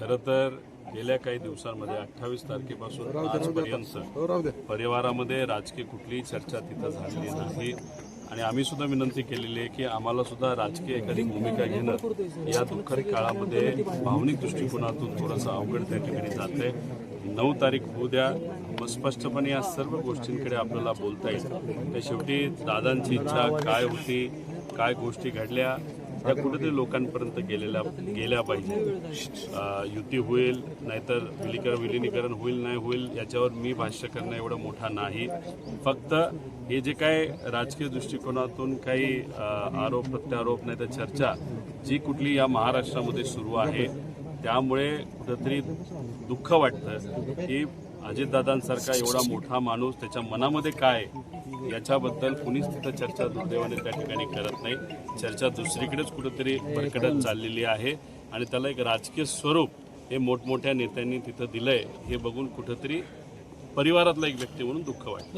खरं तर गेल्या काही दिवसांमध्ये अठ्ठावीस तारखेपासून आजपर्यंत हो परिवारामध्ये राजकीय कुठलीही चर्चा तिथं झालेली नाही. आणि आम्ही सुद्धा विनंती केलेली आहे की आम्हाला सुद्धा राजकीय एखादी भूमिका घेणं या दुःखद काळामध्ये भावनिक दृष्टिकोनातून थोडंसं अवघड त्या ठिकाणी जाते नऊ तारीख होऊ द्या. मग स्पष्टपणे या सर्व गोष्टींकडे आपल्याला बोलता येईल. तर शेवटी दादांची इच्छा काय होती काय गोष्टी घडल्या त्या कुठेतरी लोकांपर्यंत गेलेल्या गेल्या पाहिजे. युती होईल नाहीतर विलीकरण विलिनीकरण होईल नाही होईल याच्यावर मी भाष्य करणं एवढं मोठा नाही. फक्त हे जे काय राजकीय दृष्टिकोनातून काही आरोप प्रत्यारोप नाही तर चर्चा जी कुठली या महाराष्ट्रामध्ये सुरू आहे त्यामुळे कुठंतरी दुःख वाटतं की अजितदादांसारखा एवढा मोठा माणूस त्याच्या मनामध्ये काय याच्याबद्दल कुणीच तिथं चर्चा दुर्दैवाने त्या ठिकाणी करत नाही. चर्चा दुसरीकडेच कुठंतरी भरकटत चाललेली आहे आणि त्याला एक राजकीय स्वरूप हे मोठमोठ्या नेत्यांनी तिथं दिलंय हे बघून कुठंतरी परिवारातला एक व्यक्ती म्हणून दुःख वाटतं.